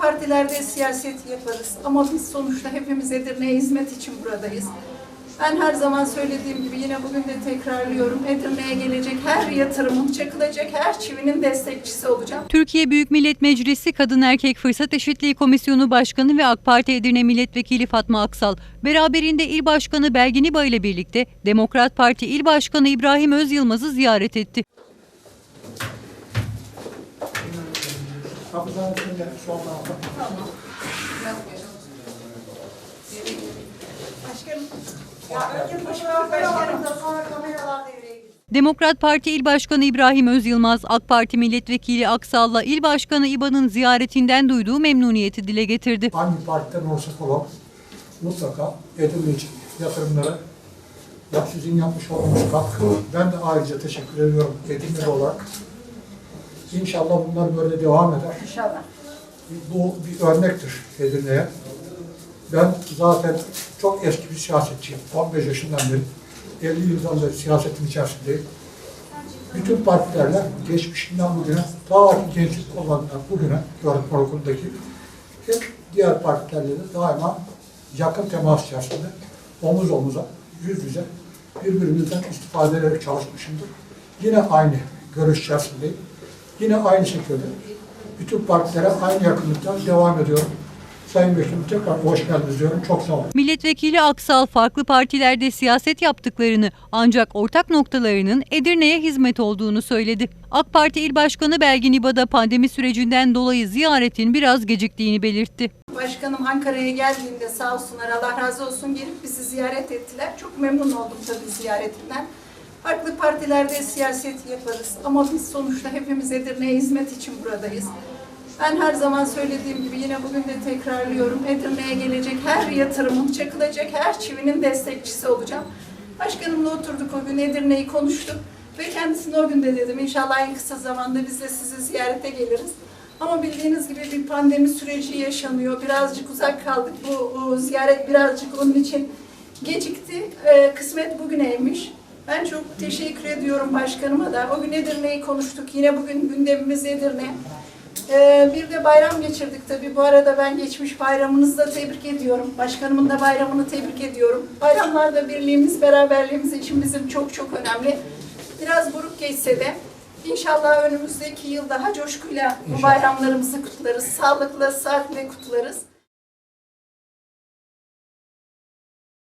partilerde siyaset yaparız ama biz sonuçta hepimiz Edirne'ye hizmet için buradayız. Ben her zaman söylediğim gibi yine bugün de tekrarlıyorum. Edirne'ye gelecek her yatırımın, çakılacak her çivinin destekçisi olacağım. Türkiye Büyük Millet Meclisi Kadın Erkek Fırsat Eşitliği Komisyonu Başkanı ve AK Parti Edirne Milletvekili Fatma Aksal, beraberinde İl Başkanı Belgin İba ile birlikte Demokrat Parti İl Başkanı İbrahim Özyılmaz'ı ziyaret etti. Kapıdan içinde sol tarafa. Başkanım, ya önce başkanım, başkanım da sonra kameralar devreye giriyor. Demokrat Parti İl Başkanı İbrahim Özyılmaz, AK Parti Milletvekili Aksal'la İl Başkanı İba'nın ziyaretinden duyduğu memnuniyeti dile getirdi. Hangi partiden olursak olalım mutlaka Edirne için yatırımlara ya sizin yapmış olduğunuz katkı. Ben de ayrıca teşekkür ediyorum Edirne'li olarak. İnşallah bunlar böyle devam eder. İnşallah. Bu bir örnektir Edirne'ye. Ben zaten çok eski bir siyasetçiyim. 15 yaşından beri, 50 yıldan beri siyasetin içerisindeyim. Bütün partilerle geçmişinden bugüne, ta ki gençlik kollarından bugüne, öğretmen okulundaki hep diğer partilerle de daima yakın temas içerisinde, omuz omuza, yüz yüze birbirimizden istifade ederek çalışmışımdır. Yine aynı görüş içerisindeyim. Yine aynı şekilde bütün partilere aynı yakınlıktan devam ediyorum. Sayın Vekilim tekrar hoş geldiniz diyorum. Çok sağ olun. Milletvekili Aksal farklı partilerde siyaset yaptıklarını ancak ortak noktalarının Edirne'ye hizmet olduğunu söyledi. AK Parti İl Başkanı Belgin İba da pandemi sürecinden dolayı ziyaretin biraz geciktiğini belirtti. Başkanım Ankara'ya geldiğinde sağ olsunlar Allah razı olsun gelip bizi ziyaret ettiler. Çok memnun oldum tabii ziyaretinden. Farklı partilerde siyaset yaparız ama biz sonuçta hepimiz Edirne'ye hizmet için buradayız. Ben her zaman söylediğim gibi yine bugün de tekrarlıyorum. Edirne'ye gelecek her yatırımın, çakılacak her çivinin destekçisi olacağım. Başkanımla oturduk o gün Edirne'yi konuştuk ve kendisine o gün de dedim inşallah en kısa zamanda biz de sizi ziyarete geliriz. Ama bildiğiniz gibi bir pandemi süreci yaşanıyor. Birazcık uzak kaldık. Bu o, ziyaret birazcık onun için gecikti. Ee, kısmet bugüneymiş. Ben çok teşekkür ediyorum başkanıma da. O gün Edirne'yi konuştuk. Yine bugün gündemimiz Edirne. Ee, bir de bayram geçirdik tabii. Bu arada ben geçmiş bayramınızı da tebrik ediyorum. Başkanımın da bayramını tebrik ediyorum. Bayramlarda birliğimiz, beraberliğimiz için bizim çok çok önemli. Biraz buruk geçse de İnşallah önümüzdeki yıl daha coşkuyla bu bayramlarımızı kutlarız. Sağlıkla, saatle kutlarız.